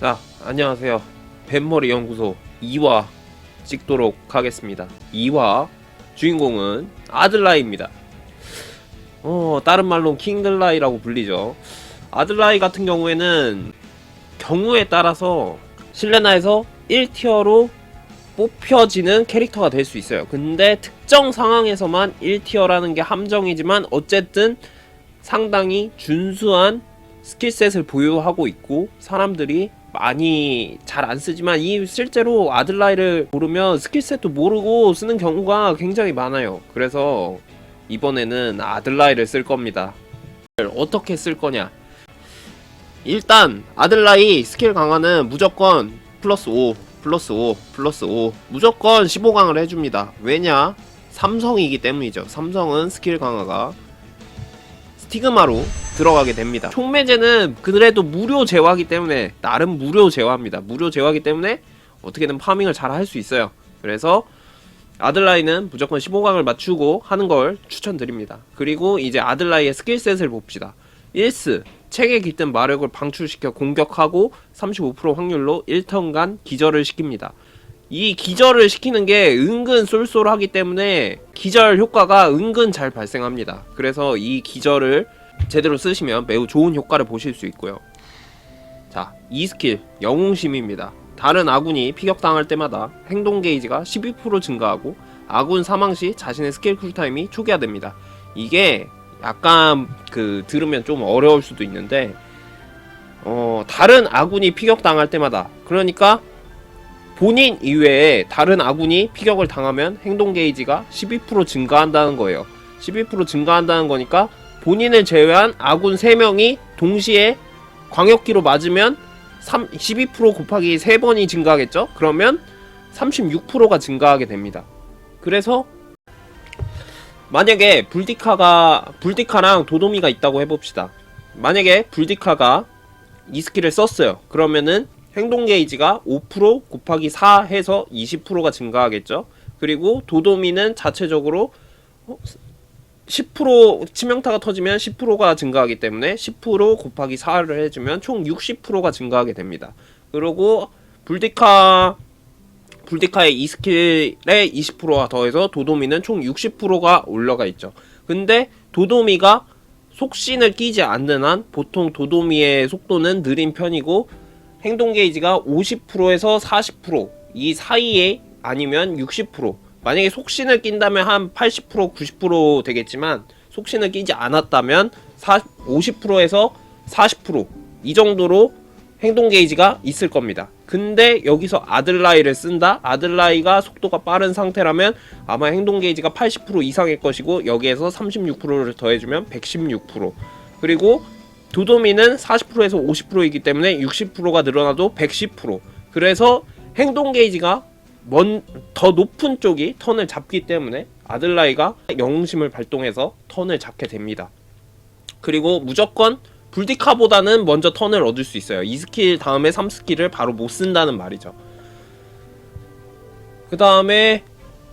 자, 안녕하세요. 뱃머리 연구소 2화 찍도록 하겠습니다. 2화 주인공은 아들라이입니다. 어, 다른 말로 킹들라이라고 불리죠. 아들라이 같은 경우에는 경우에 따라서 실레나에서 1티어로 뽑혀지는 캐릭터가 될 수 있어요. 근데 특정 상황에서만 1티어라는 게 함정이지만 어쨌든 상당히 준수한 스킬셋을 보유하고 있고 사람들이 많이 잘 안 쓰지만 이 실제로 아들라이를 모르면 스킬셋도 모르고 쓰는 경우가 굉장히 많아요. 그래서 이번에는 아들라이를 쓸 겁니다. 어떻게 쓸 거냐? 일단 아들라이 스킬 강화는 무조건 플러스 5, 플러스 5, 플러스 5 무조건 15강을 해줍니다. 왜냐? 삼성이기 때문이죠. 삼성은 스킬 강화가 스티그마로 들어가게 됩니다. 총매제는 그래도 무료 재화기 때문에 나름 무료 재화입니다. 무료 재화기 때문에 어떻게든 파밍을 잘 할 수 있어요. 그래서 아들라이는 무조건 15강을 맞추고 하는 걸 추천드립니다. 그리고 이제 아들라이의 스킬셋을 봅시다. 1스 책에 깃든 마력을 방출시켜 공격하고 35% 확률로 1턴간 기절을 시킵니다. 이 기절을 시키는 게 은근 쏠쏠하기 때문에 기절 효과가 은근 잘 발생합니다. 그래서 이 기절을 제대로 쓰시면 매우 좋은 효과를 보실 수 있고요. 자, 이 스킬 영웅심입니다. 다른 아군이 피격당할 때마다 행동 게이지가 12% 증가하고 아군 사망 시 자신의 스킬 쿨타임이 초기화됩니다. 이게 약간 그 들으면 좀 어려울 수도 있는데 어, 다른 아군이 피격당할 때마다 그러니까 본인 이외에 다른 아군이 피격을 당하면 행동 게이지가 12% 증가한다는 거예요. 12% 증가한다는 거니까 본인을 제외한 아군 3명이 동시에 광역기로 맞으면 3, 12% 곱하기 3번이 증가하겠죠? 그러면 36%가 증가하게 됩니다. 그래서 만약에 불디카가 불디카랑 도도미가 있다고 해봅시다. 만약에 불디카가 이 스킬을 썼어요. 그러면은 행동 게이지가 5% 곱하기 4 해서 20%가 증가하겠죠. 그리고 도도미는 자체적으로 어, 10% 치명타가 터지면 10%가 증가하기 때문에 10% 곱하기 4를 해주면 총 60%가 증가하게 됩니다. 그리고 불디카 불디카의 이 스킬에 20%가 더해서 도도미는 총 60%가 올라가 있죠. 근데 도도미가 속신을 끼지 않는 한 보통 도도미의 속도는 느린 편이고 행동 게이지가 50%에서 40%이 사이에 아니면 60% 만약에 속신을 낀다면 한 80% 90% 되겠지만 속신을 끼지 않았다면 50%에서 40%이 정도로 행동 게이지가 있을 겁니다. 근데 여기서 아들라이를 쓴다? 아들라이가 속도가 빠른 상태라면 아마 행동 게이지가 80% 이상일 것이고 여기에서 36%를 더해주면 116% 그리고 도도미는 40%에서 50%이기 때문에 60%가 늘어나도 110% 그래서 행동 게이지가 먼, 더 높은 쪽이 턴을 잡기 때문에 아들라이가 영웅심을 발동해서 턴을 잡게 됩니다. 그리고 무조건 불디카보다는 먼저 턴을 얻을 수 있어요. 이 스킬 다음에 3스킬을 바로 못 쓴다는 말이죠. 그 다음에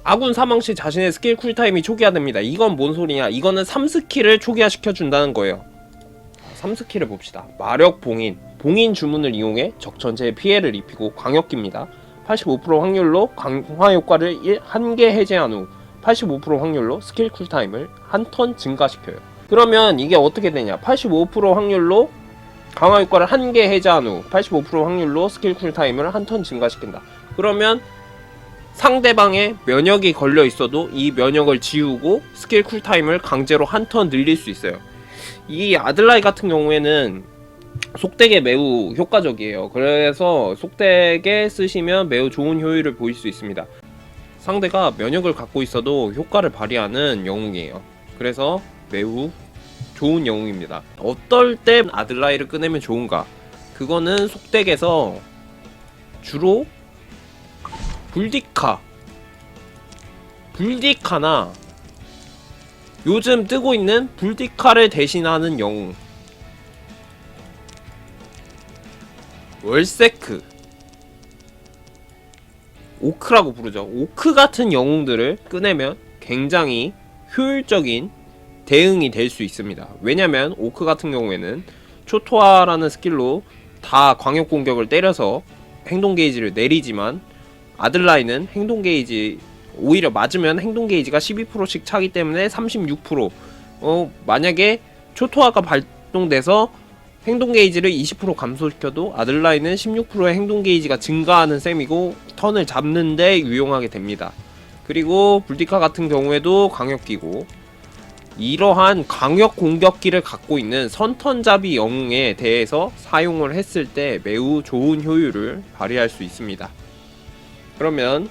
아군 사망 시 자신의 스킬 쿨타임이 초기화됩니다. 이건 뭔 소리냐? 이거는 3스킬을 초기화시켜 준다는 거예요. 3스킬을 봅시다. 마력 봉인. 봉인 주문을 이용해 적 전체에 피해를 입히고 광역기입니다. 85% 확률로 강화 효과를 1개 해제한 후 85% 확률로 스킬 쿨타임을 한 턴 증가시켜요. 그러면 이게 어떻게 되냐? 85% 확률로 강화 효과를 한 개 해제한 후 85% 확률로 스킬 쿨타임을 한 턴 증가시킨다. 그러면 상대방의 면역이 걸려 있어도 이 면역을 지우고 스킬 쿨타임을 강제로 한 턴 늘릴 수 있어요. 이 아들라이 같은 경우에는 속덱에 매우 효과적이에요. 그래서 속덱에 쓰시면 매우 좋은 효율을 보일 수 있습니다. 상대가 면역을 갖고 있어도 효과를 발휘하는 영웅이에요. 그래서 매우 좋은 영웅입니다. 어떨 때 아들라이를 꺼내면 좋은가? 그거는 속덱에서 주로 불디카, 불디카나 요즘 뜨고 있는 불디카를 대신하는 영웅 월세크 오크라고 부르죠. 오크 같은 영웅들을 꺼내면 굉장히 효율적인 대응이 될 수 있습니다. 왜냐면 오크 같은 경우에는 초토화라는 스킬로 다 광역 공격을 때려서 행동 게이지를 내리지만 아들라인은 행동 게이지 오히려 맞으면 행동 게이지가 12%씩 차기 때문에 36%. 어 만약에 초토화가 발동돼서 행동 게이지를 20% 감소시켜도 아들라인은 16%의 행동 게이지가 증가하는 셈이고 턴을 잡는데 유용하게 됩니다. 그리고 불디카 같은 경우에도 강력기고 이러한 강력 공격기를 갖고 있는 선턴잡이 영웅에 대해서 사용을 했을 때 매우 좋은 효율을 발휘할 수 있습니다. 그러면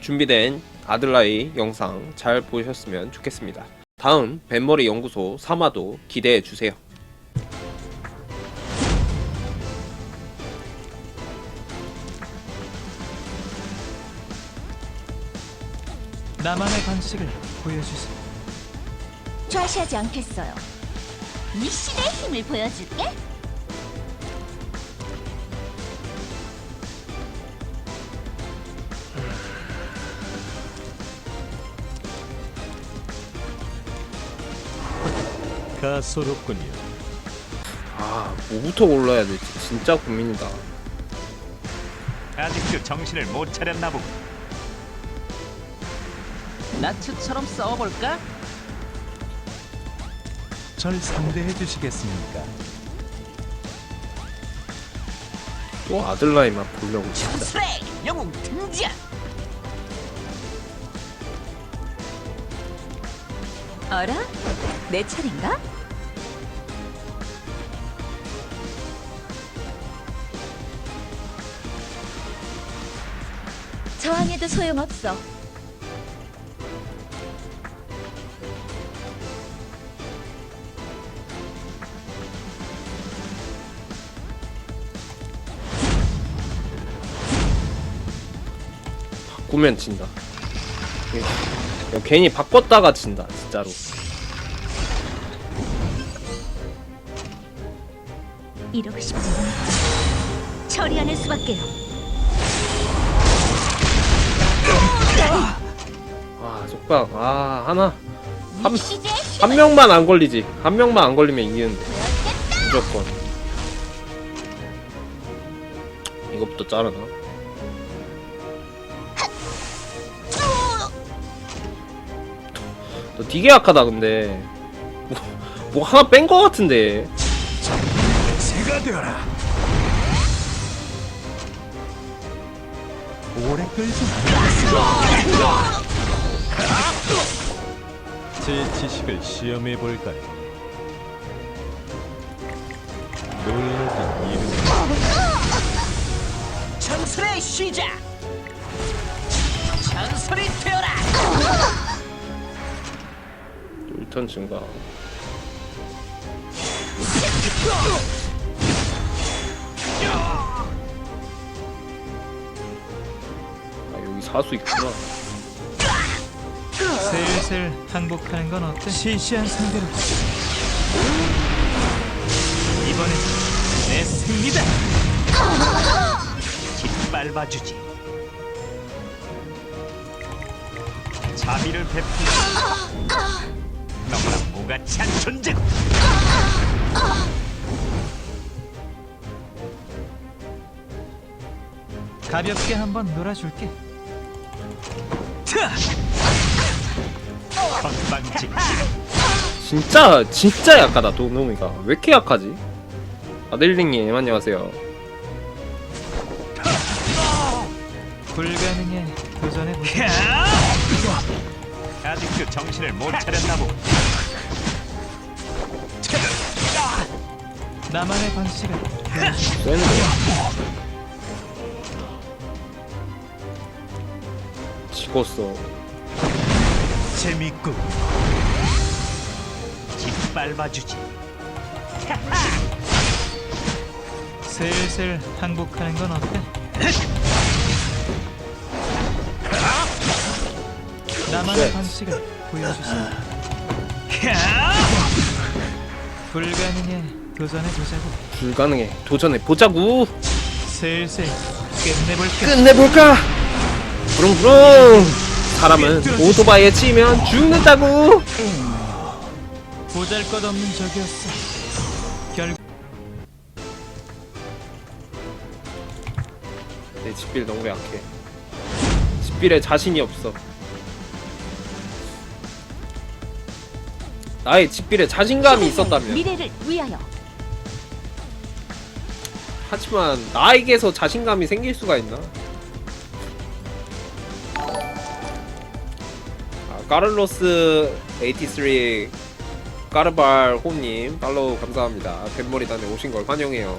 준비된 아들라이 영상 잘 보셨으면 좋겠습니다. 다음 뱃머리 연구소 3화도 기대해 주세요. 나만의 방식을 보여주세요. 좌시하지 않겠어요. 이 신의 힘을 보여줄게. 가소롭군요. 아 뭐부터 골라야 될지 진짜 고민이다. 아직도 정신을 못 차렸나 보군. 나츠처럼 싸워볼까? 절 상대해 주시겠습니까? 또 아들라이만 보려고. 스레이 영웅 등장! 어라? 내 차례인가? 저항해도 소용없어. 바꾸면 진다. 괜히 바꿨다가 진다 진짜로. 이러고 싶지 않아. 처리하는 수밖에요. 아 속박 아 하나 한, 한 명만 안 걸리지 한 명만 안 걸리면 이기는데 무조건 이거부터 자르나 너 되게 약하다 근데 뭐, 뭐 하나 뺀 거 같은데 새가 되어라. 오래 끌지 마. 제 지식을 시험해 볼까요? 놀라긴 이름. 전설의 시작! 전설이 되어라! 턴 증가 아 여기 사수 있구나 슬슬 항복하는 건 어때? 시시한 상대로 이번엔 내 승리다. 짓밟아주지. 자비를 베풀. 너무나 무가치한 존재. 가볍게 한번 놀아줄게. 건방지. 진짜 진짜 약하다 도노미가 왜 이렇게 약하지? 아델링님 안녕하세요 불가능해 도전해 보자. 아직도 정신을 못 차렸나 보군. 나만의 방식을 센데 죽었어 재밌고 짓밟아주지. 슬슬 항복하는 건 어때? 나만의 네. 방식을 보여주세요. 불가능해 도전해 보자고. 불가능해 도전해 보자구 슬슬 끝내볼게. 끝내볼까 부릉부릉 사람은 오토바이에 치면 죽는다고 보잘것없는 적이었어. 결 내 집빌 너무 약해 집빌에 자신이 없어 나의 집빌에 자신감이 있었다면 미래를 위하여. 하지만 나에게서 자신감이 생길 수가 있나? 아, 까를로스 83 까르발 호님 팔로우 감사합니다. 뱃머리단에 오신 걸 환영해요.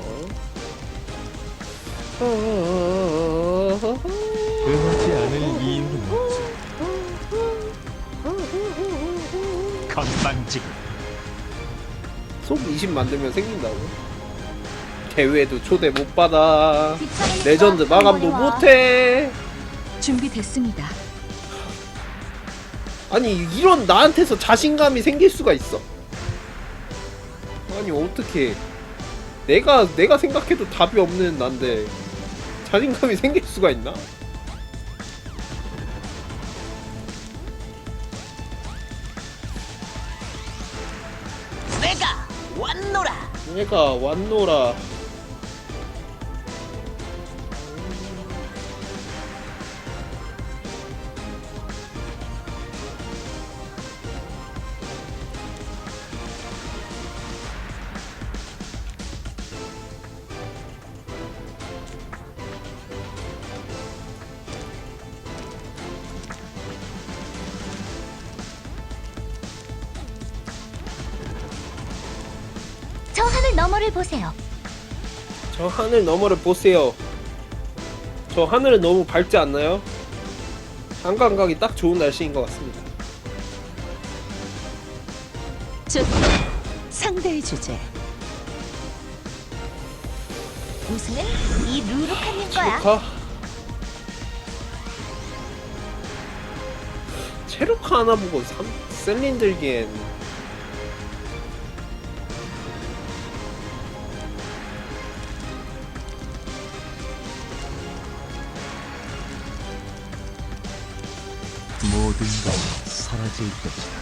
건방지고 속20 만들면 생긴다고? 대회도 초대 못 받아. 레전드 마감도. 못해. 준비됐습니다. 아니 이런 나한테서 자신감이 생길 수가 있어? 아니 어떻게 내가 내가 생각해도 답이 없는 난데 자신감이 생길 수가 있나? 얘가 왔노라 너머를 보세요. 저 하늘 너머를 보세요 저 하늘은 너무 밝지 않나요? 한강 가기 딱 좋은 날씨인 것 같습니다 좋다. 상대의 주제. 우승은 이 루루카님 거야. 체루카? 체루카 하나 보고 삼, 셀린 들기엔 것이 사라질 것이다.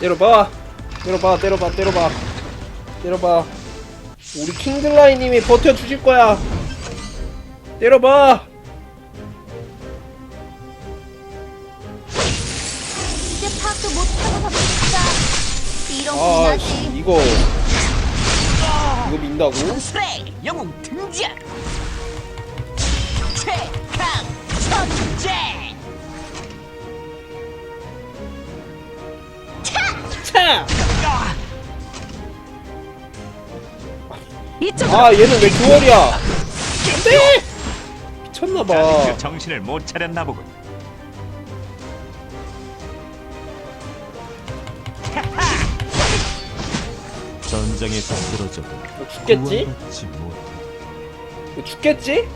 때려봐. 때려봐 때려봐 때려봐. 때려봐. 우리 킹들라이님이 버텨주실 거야. 때려봐 파악도 못하고 가보니까 이런 아. 씨, 이거 이거 민다고? 전설의 영웅 등장. 최강 천재. 차! 이쪽으로 아 얘는 왜 듀얼이야 안 돼 미쳤나봐 그 정신을 못 차렸나 보군. 전장에서 쓰러져도 뭐 죽겠지? 구원받지 못해. 뭐 죽겠지?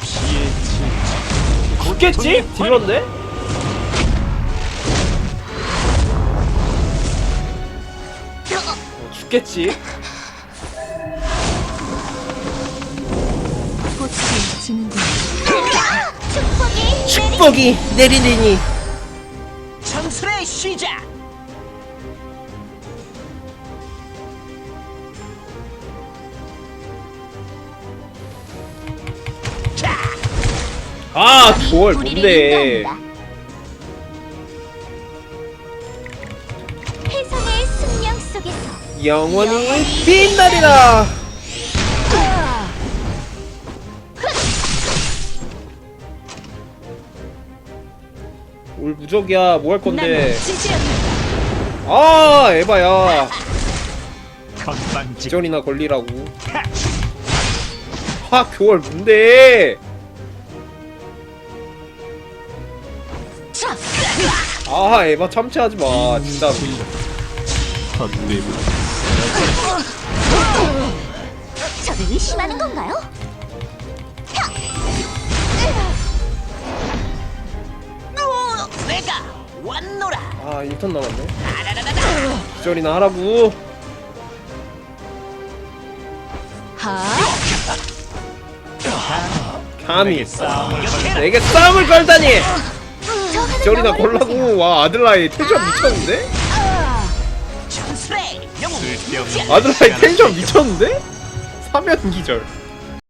피의 질 죽겠지? 딜런데? 어, 죽겠지? 꽃이 지는군. 축복이 축복이 내리리니 전설의 시작. 아 우리를 뭔데? 인도합니다. 해성의 숙명 속에서 영원히 빛나리라. 올 무적이야. 뭐 할 건데. 아 에바야. 기전이나 걸리라고. 하! 교월 뭔데 아 에바 참치하지 마 진짜로. 헛되이 저를 의심하는 건가요? 오, 내가 왔노라. 아 1턴 남았네. 기전이나 하라고. 하, 감히. 싸움을 걸 내게 싸움을 걸다니 너머를 보세요. 걸라고 와 아들라이 텐션 미쳤는데? 등장 아들라이 텐션 미쳤는데? 사면 기절